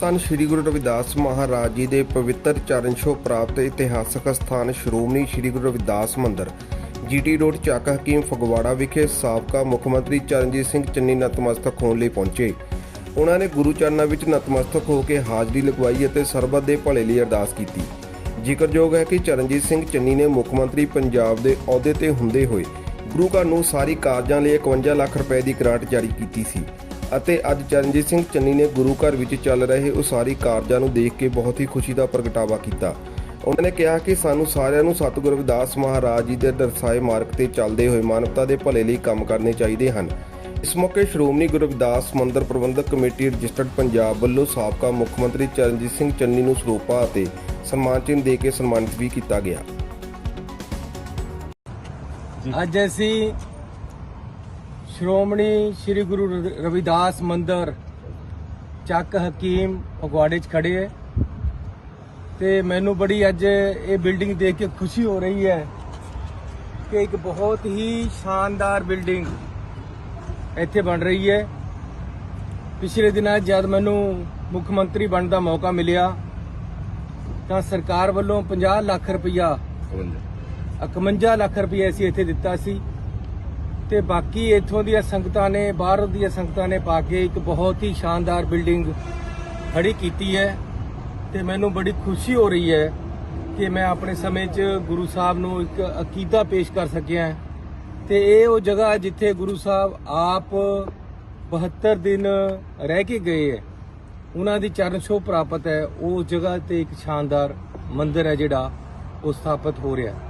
ਧੰਨ ਸ੍ਰੀ ਗੁਰੂ ਰਵਿਦਾਸ ਮਹਾਰਾਜ ਜੀ ਦੇ ਪਵਿੱਤਰ ਚਰਨ ਛੋਹ ਪ੍ਰਾਪਤ ਇਤਿਹਾਸਕ ਸਥਾਨ ਸ਼੍ਰੋਮਣੀ ਸ੍ਰੀ ਗੁਰੂ ਰਵਿਦਾਸ ਮੰਦਿਰ। ਜੀਟੀ ਰੋਡ, ਚੱਕ ਹਕੀਮ, ਫਗਵਾੜਾ ਵਿਖੇ ਸਾਬਕਾ ਮੁੱਖ ਮੰਤਰੀ ਚਰਨਜੀਤ ਸਿੰਘ ਚੰਨੀ ਨਤਮਸਤਕ ਹੋਣ ਲਈ ਪਹੁੰਚੇ। ਉਹਨਾਂ ਨੇ ਗੁਰੂ ਚਰਨਾਂ ਵਿੱਚ ਨਤਮਸਤਕ ਹੋ ਕੇ ਹਾਜ਼ਰੀ ਲਗਵਾਈ ਅਤੇ ਸਰਬੱਤ ਦੇ ਭਲੇ ਲਈ ਅਰਦਾਸ ਕੀਤੀ। ਜ਼ਿਕਰਯੋਗ ਹੈ ਕਿ ਚਰਨਜੀਤ ਸਿੰਘ ਚੰਨੀ ਨੇ ਮੁੱਖ ਮੰਤਰੀ ਪੰਜਾਬ ਦੇ ਅਹੁਦੇ ਤੇ ਹੁੰਦੇ ਹੋਏ ਗੁਰੂ ਘਰ ਨੂੰ ਸਾਰੀ ਕਾਰਜਾਂ ਲਈ 51 ਲੱਖ ਰੁਪਏ ਦੀ ਗ੍ਰਾਂਟ ਜਾਰੀ ਕੀਤੀ ਸੀ। ਅਤੇ ਅੱਜ ਚਰਨਜੀਤ ਸਿੰਘ ਚੰਨੀ ਨੇ ਗੁਰੂ ਘਰ ਵਿੱਚ ਚੱਲ ਰਹੇ ਉਸਾਰੀ ਕਾਰਜਾਂ ਨੂੰ ਦੇਖ ਕੇ ਬਹੁਤ ਹੀ ਖੁਸ਼ੀ ਦਾ ਪ੍ਰਗਟਾਵਾ ਕੀਤਾ। ਉਹਨਾਂ ਨੇ ਕਿਹਾ ਕਿ ਸਾਨੂੰ ਸਾਰਿਆਂ ਨੂੰ ਸਤਿਗੁਰੂ ਰਵਿਦਾਸ ਮਹਾਰਾਜ ਜੀ ਦੇ ਦਰਸਾਏ ਮਾਰਗ ਤੇ ਚੱਲਦੇ ਹੋਏ ਮਾਨਵਤਾ ਦੇ ਭਲੇ ਲਈ ਕੰਮ ਕਰਨੇ ਚਾਹੀਦੇ ਹਨ। ਇਸ ਮੌਕੇ ਸ਼੍ਰੋਮਣੀ ਗੁਰੂ ਰਵਿਦਾਸ ਮੰਦਿਰ ਪ੍ਰਬੰਧਕ ਕਮੇਟੀ ਰਜਿਸਟਰਡ ਪੰਜਾਬ ਵੱਲੋਂ ਸਾਬਕਾ ਮੁੱਖ ਮੰਤਰੀ ਚਰਨਜੀਤ ਸਿੰਘ ਚੰਨੀ ਨੂੰ ਸਰੋਪਾ ਅਤੇ ਸਨਮਾਨ ਚਿੰਨ੍ਹ ਦੇ ਕੇ ਸਨਮਾਨਿਤ ਵੀ ਕੀਤਾ ਗਿਆ। ਅੱਜ ਅਸੀਂ ਸ਼੍ਰੋਮਣੀ ਸ੍ਰੀ ਗੁਰੂ ਰਵਿਦਾਸ ਮੰਦਰ ਚੱਕ ਹਕੀਮ ਫਗਵਾੜੇ 'ਚ ਖੜੇ ਹੈ। ਤੇ ਮੈਨੂੰ ਬੜੀ ਅੱਜ ਇਹ ਬਿਲਡਿੰਗ ਦੇਖ ਕੇ ਖੁਸ਼ੀ ਹੋ ਰਹੀ ਹੈ ਕਿ ਇੱਕ ਬਹੁਤ ਹੀ ਸ਼ਾਨਦਾਰ ਬਿਲਡਿੰਗ ਇੱਥੇ ਬਣ ਰਹੀ ਹੈ। ਪਿਛਲੇ ਦਿਨਾਂ ਜਦ ਮੈਨੂੰ ਮੁੱਖ ਮੰਤਰੀ ਬਣਨ ਦਾ ਮੌਕਾ ਮਿਲਿਆ ਤਾਂ ਸਰਕਾਰ ਵੱਲੋਂ 50 ਲੱਖ ਰੁਪਈਆ 51 ਲੱਖ ਰੁਪਏ ਅਸੀਂ ਇੱਥੇ ਦਿੱਤਾ ਸੀ। ਤੇ ਬਾਕੀ ਇੱਥੋਂ ਦੀਆਂ ਸੰਗਤਾਂ ਨੇ, ਬਾਹਰ ਦੀਆਂ ਸੰਗਤਾਂ ਨੇ ਪਾ ਕੇ ਇੱਕ ਬਹੁਤ ਹੀ ਸ਼ਾਨਦਾਰ ਬਿਲਡਿੰਗ ਖੜੀ ਕੀਤੀ ਹੈ ਤੇ ਮੈਨੂੰ ਬੜੀ ਖੁਸ਼ੀ ਹੋ ਰਹੀ ਹੈ ਕਿ ਮੈਂ ਆਪਣੇ ਸਮੇਂ 'ਚ ਗੁਰੂ ਸਾਹਿਬ ਨੂੰ ਇੱਕ ਅਕੀਦਾ ਪੇਸ਼ ਕਰ ਸਕਿਆ ਹਾਂ। ਤੇ ਇਹ ਉਹ ਜਗ੍ਹਾ ਜਿੱਥੇ ਗੁਰੂ ਸਾਹਿਬ ਆਪ 72 ਦਿਨ ਰਹਿ ਕੇ ਗਏ ਹੈ, ਉਹਨਾਂ ਦੀ ਚਰਨ ਛੋਹ ਪ੍ਰਾਪਤ ਹੈ, ਉਹ ਜਗ੍ਹਾ ਤੇ ਇੱਕ ਸ਼ਾਨਦਾਰ ਮੰਦਿਰ ਹੈ ਜਿਹੜਾ ਉਹ ਸਥਾਪਿਤ ਹੋ ਰਿਹਾ ਹੈ।